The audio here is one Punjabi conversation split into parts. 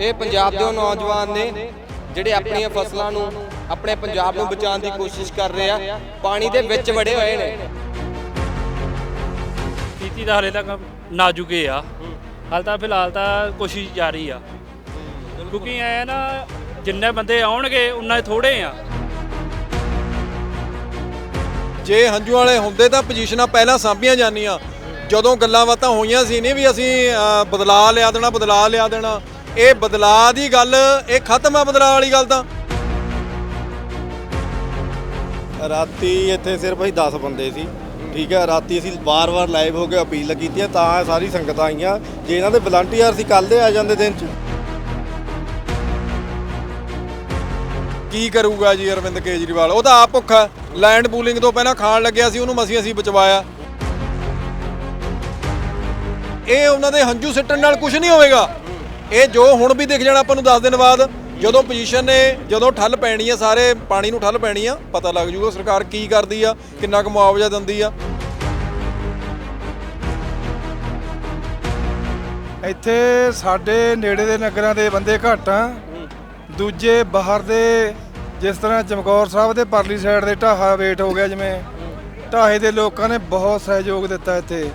ਇਹ ਪੰਜਾਬ ਦੇ ਉਹ ਨੌਜਵਾਨ ਨੇ ਜਿਹੜੇ ਆਪਣੀਆਂ ਫਸਲਾਂ ਨੂੰ ਆਪਣੇ ਪੰਜਾਬ ਨੂੰ ਬਚਾਉਣ ਦੀ ਕੋਸ਼ਿਸ਼ ਕਰ ਰਹੇ ਆ। ਪਾਣੀ ਦੇ ਵਿੱਚ ਵੜੇ ਹੋਏ ਨੇ। ਸਥਿਤੀ ਤਾਂ ਹਲੇ ਤੱਕ ਨਾਜ਼ੁਕੇ ਆ। ਹਾਲ ਤਾਂ ਫਿਲਹਾਲ ਤਾਂ ਕੋਸ਼ਿਸ਼ ਜਾਰੀ ਆ। ਕਿਉਂਕਿ ਐ ਨਾ ਜਿੰਨੇ ਬੰਦੇ ਆਉਣਗੇ ਉਨਾ ਥੋੜੇ ਆ। ਜੇ ਹੰਝੂ ਵਾਲੇ ਹੁੰਦੇ ਤਾਂ ਪੋਜੀਸ਼ਨਾਂ ਪਹਿਲਾਂ ਸਾਂਭੀਆਂ ਜਾਂਦੀਆਂ। ਜਦੋਂ ਗੱਲਾਂ ਬਾਤਾਂ ਹੋਈਆਂ ਸੀ ਨਹੀਂ ਵੀ ਅਸੀਂ ਬਦਲਾ ਲਿਆ ਦੇਣਾ ਬਦਲਾ ਲਿਆ ਦੇਣਾ ਇਹ ਬਦਲਾ ਦੀ ਗੱਲ ਇਹ ਖਤਮ ਆ ਬਦਲਾ ਵਾਲੀ ਗੱਲ ਤਾਂ। ਰਾਤੀ ਇੱਥੇ ਸਿਰਫ ਅਸੀਂ 10 ਬੰਦੇ ਸੀ ਠੀਕ ਹੈ ਰਾਤੀ ਅਸੀਂ ਵਾਰ-ਵਾਰ ਲਾਈਵ ਹੋ ਕੇ ਅਪੀਲ ਕੀਤੀ ਹੈ ਤਾਂ ਸਾਰੀ ਸੰਗਤਾਂ ਆਈਆਂ ਜੇ ਇਹਨਾਂ ਦੇ ਵਲੰਟੀਅਰ ਸੀ ਕੱਲ੍ਹ ਦੇ ਆ ਜਾਂਦੇ ਦਿਨ ਚ। ਕੀ ਕਰੂਗਾ ਜੀ ਅਰਵਿੰਦ ਕੇਜਰੀਵਾਲ? ਉਹ ਤਾਂ ਆਪ ਭੁੱਖਾ ਲੈਂਡ ਪੂਲਿੰਗ ਤੋਂ ਪਹਿਲਾਂ ਖਾਣ ਲੱਗਿਆ ਸੀ ਉਹਨੂੰ ਮਸੀਂ ਅਸੀਂ ਬਚਵਾਇਆ। ਇਹ ਉਹਨਾਂ ਦੇ ਹੰਝੂ ਸਿੱਟਣ ਨਾਲ ਕੁਝ ਨਹੀਂ ਹੋਵੇਗਾ। ਇਹ ਜੋ ਹੁਣ ਵੀ ਦਿਖ ਜਾਣਾ ਆਪਾਂ ਨੂੰ 10 ਦਿਨ ਬਾਅਦ ਜਦੋਂ ਪੋਜੀਸ਼ਨ ਨੇ ਜਦੋਂ ਠੱਲ ਪੈਣੀ ਆ ਸਾਰੇ ਪਾਣੀ ਨੂੰ ਠੱਲ ਪੈਣੀ ਆ ਪਤਾ ਲੱਗ ਜੂਗਾ ਸਰਕਾਰ ਕੀ ਕਰਦੀ ਆ ਕਿੰਨਾ ਕੁ ਮੁਆਵਜ਼ਾ ਦਿੰਦੀ ਆ। ਇੱਥੇ ਸਾਡੇ ਨੇੜੇ ਦੇ ਨਗਰਾਂ ਦੇ ਬੰਦੇ ਘੱਟ ਆ। ਦੂਜੇ ਬਾਹਰ ਦੇ ਜਿਸ ਤਰ੍ਹਾਂ ਚਮਕੌਰ ਸਾਹਿਬ ਦੇ ਪਰਲੀ ਸਾਈਡ ਦੇ ਢਾਹਾ ਵੇਟ ਹੋ ਗਿਆ ਜਿਵੇਂ ਢਾਹੇ ਦੇ ਲੋਕਾਂ ਨੇ ਬਹੁਤ ਸਹਿਯੋਗ ਦਿੱਤਾ ਇੱਥੇ।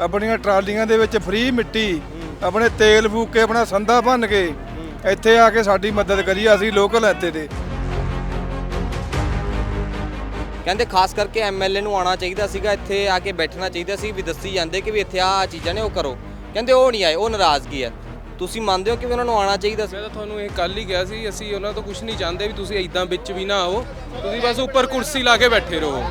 ਆਪਣੀਆਂ ਟਰਾਲੀਆਂ ਦੇ ਵਿੱਚ ਫ੍ਰੀ ਮਿੱਟੀ ਆਪਣੇ ਤੇਲ ਫੂਕ ਕੇ ਆਪਣਾ ਸੰਦਾ ਭੰਨ ਕੇ ਇੱਥੇ ਆ ਕੇ ਸਾਡੀ ਮਦਦ ਕਰੀ ਅਸੀਂ ਲੋਕਲ ਇੱਥੇ ਦੇ। ਕਹਿੰਦੇ ਖਾਸ ਕਰਕੇ ਐਮਐਲਏ ਨੂੰ ਆਉਣਾ ਚਾਹੀਦਾ ਸੀਗਾ ਇੱਥੇ ਆ ਕੇ ਬੈਠਣਾ ਚਾਹੀਦਾ ਸੀ ਵੀ ਦੱਸੀ ਜਾਂਦੇ ਕਿ ਵੀ ਇੱਥੇ ਆ ਚੀਜ਼ਾਂ ਨੇ ਉਹ ਕਰੋ। ਕਹਿੰਦੇ ਉਹ ਨਹੀਂ ਆਏ ਉਹ ਨਾਰਾਜ਼ਗੀ ਹੈ। ਤੁਸੀਂ ਮੰਨਦੇ ਹੋ ਕਿ ਉਹਨਾਂ ਨੂੰ ਆਉਣਾ ਚਾਹੀਦਾ ਸੀ? ਮੈਂ ਤਾਂ ਤੁਹਾਨੂੰ ਇਹ ਕੱਲ ਹੀ ਕਿਹਾ ਸੀ ਅਸੀਂ ਉਹਨਾਂ ਤੋਂ ਕੁਝ ਨਹੀਂ ਚਾਹੁੰਦੇ ਵੀ ਤੁਸੀਂ ਇਦਾਂ ਵਿੱਚ ਵੀ ਨਾ ਆਓ ਤੁਸੀਂ ਬਸ ਉੱਪਰ ਕੁਰਸੀ ਲਾ ਕੇ ਬੈਠੇ ਰਹੋ।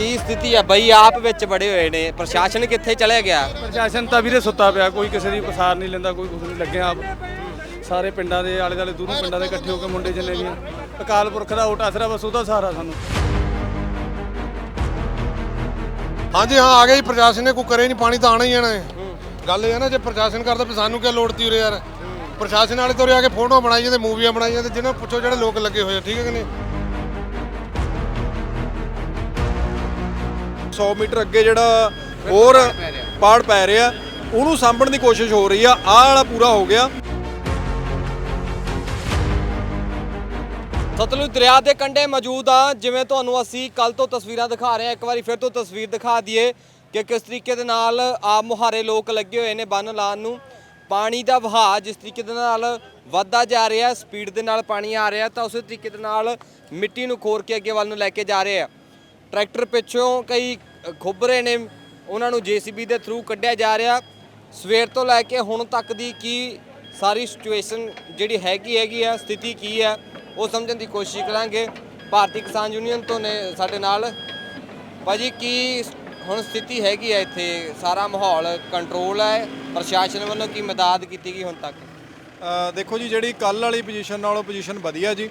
ਕੀ ਸਥਿਤੀ ਹੈ ਬਈ ਆਪ ਵਿੱਚ ਵੜੇ ਹੋਏ ਨੇ। ਪ੍ਰਸ਼ਾਸਨ ਕਿੱਥੇ ਚਲੇ ਗਿਆ? ਪ੍ਰਸ਼ਾਸਨ ਤਾਂ ਵੀਰੇ ਸੁੱਤਾ ਪਿਆ। ਕੋਈ ਕਿਸੇ ਦੀ ਪਸਾਰ ਨਹੀਂ ਲੈਂਦਾ ਕੋਈ ਕੁਝ ਨਹੀਂ ਲੱਗਿਆ ਆਪ। ਸਾਰੇ ਪਿੰਡਾਂ ਦੇ ਆਲੇ ਦੁਆਲੇ ਦੂਰੋਂ ਪਿੰਡਾਂ ਦੇ ਇਕੱਠੇ ਹੋ ਕੇ ਮੁੰਡੇ ਜਿੰਨੇ ਵੀ ਆ। ਅਕਾਲ ਪੁਰਖ ਦਾ ਓਟ ਆਸਰਾ ਬਸ ਉਹਦਾ ਸਹਾਰਾ ਸਾਨੂੰ। ਹਾਂਜੀ ਹਾਂ ਆ ਗਿਆ ਜੀ ਪ੍ਰਸ਼ਾਸਨ ਨੇ ਕੋਈ ਕਰੇ ਨਹੀਂ ਪਾਣੀ ਤਾਂ ਆਣਾ ਹੀ ਆਣਾ ਹੈ। ਗੱਲ ਇਹ ਹੈ ਨਾ ਜੇ ਪ੍ਰਸ਼ਾਸਨ ਕਰਦਾ ਫਿਰ ਸਾਨੂੰ ਕੀ ਲੋੜ ਤੀ ਉਰੇ ਯਾਰ? ਪ੍ਰਸ਼ਾਸਨ ਵਾਲੇ ਤੋਂ ਉਰੇ ਆ ਕੇ ਫੋਟੋ ਬਣਾਈ ਜਾਂਦੇ ਮੂਵੀਆਂ ਬਣਾਈ ਜਾਂਦੇ ਜਿਹਨਾਂ ਪੁੱਛੋ ਜਿਹੜੇ ਲੋਕ ਲੱਗੇ ਹੋਏ ਆ ਠੀਕ ਹੈ ਕਿ ਨਹੀਂ? 100 ਮੀਟਰ ਅੱਗੇ ਜਿਹੜਾ ਹੋਰ ਪਾੜ ਪੈ ਰਿਹਾ, ਉਹਨੂੰ ਸਾਂਭਣ ਦੀ ਕੋਸ਼ਿਸ਼ ਹੋ ਰਹੀ ਆ, ਆਹ ਵਾਲਾ ਪੂਰਾ ਹੋ ਗਿਆ। ਸਤਲੁਜ ਦਰਿਆ ਦੇ ਕੰਢੇ ਮੌਜੂਦ ਆ, ਜਿਵੇਂ ਤੁਹਾਨੂੰ ਅਸੀਂ ਕੱਲ ਤੋਂ ਤਸਵੀਰਾਂ ਦਿਖਾ ਰਹੇ ਹਾਂ, ਇੱਕ ਵਾਰੀ ਫਿਰ ਤੋਂ ਤਸਵੀਰ ਦਿਖਾ ਦਈਏ ਕਿ ਕਿਸ ਤਰੀਕੇ ਦੇ ਨਾਲ ਆਪ ਮੁਹਾਰੇ ਲੋਕ ਲੱਗੇ ਹੋਏ ਨੇ ਬੰਨ ਲਾਉਣ ਨੂੰ। ਪਾਣੀ ਦਾ ਵਹਾਅ ਜਿਸ ਤਰੀਕੇ ਦੇ ਨਾਲ ਵੱਧਦਾ ਜਾ ਰਿਹਾ, ਸਪੀਡ ਦੇ ਨਾਲ ਪਾਣੀ ਆ ਰਿਹਾ, ਤਾਂ ਉਸੇ ਤਰੀਕੇ ਦੇ ਨਾਲ ਮਿੱਟੀ ਨੂੰ ਖੋਰ ਕੇ ਅੱਗੇ ਵੱਲ ਨੂੰ ਲੈ ਕੇ ਜਾ ਰਹੇ ਆ। ਟਰੈਕਟਰ ਪਿੱਛੋਂ ਕਈ ਖੁੱਬਰੇ ਨੇ ਉਹਨਾਂ ਨੂੰ ਜੀਸੀਬੀ ਦੇ ਥਰੂ ਕੱਢਿਆ ਜਾ ਰਿਹਾ। ਸਵੇਰ ਤੋਂ ਲੈ ਕੇ ਹੁਣ ਤੱਕ ਦੀ ਕੀ ਸਾਰੀ ਸਿਚੁਏਸ਼ਨ ਜਿਹੜੀ ਹੈਗੀ ਹੈਗੀ ਆ, ਸਥਿਤੀ ਕੀ ਹੈ ਉਹ ਸਮਝਣ ਦੀ ਕੋਸ਼ਿਸ਼ ਕਰਾਂਗੇ। ਭਾਰਤੀ ਕਿਸਾਨ ਯੂਨੀਅਨ ਤੋਂ ਨੇ ਸਾਡੇ ਨਾਲ। ਭਾਜੀ, ਕੀ ਹੁਣ ਸਥਿਤੀ ਹੈਗੀ ਹੈ ਇੱਥੇ? ਸਾਰਾ ਮਾਹੌਲ ਕੰਟਰੋਲ ਹੈ ਪ੍ਰਸ਼ਾਸਨ ਵੱਲੋਂ ਕੀ ਮਦਦ ਕੀਤੀ ਗਈ ਹੁਣ ਤੱਕ? ਦੇਖੋ ਜੀ, ਜਿਹੜੀ ਕੱਲ ਵਾਲੀ ਪੋਜੀਸ਼ਨ ਨਾਲੋਂ ਪੋਜੀਸ਼ਨ ਵਧੀਆ ਜੀ।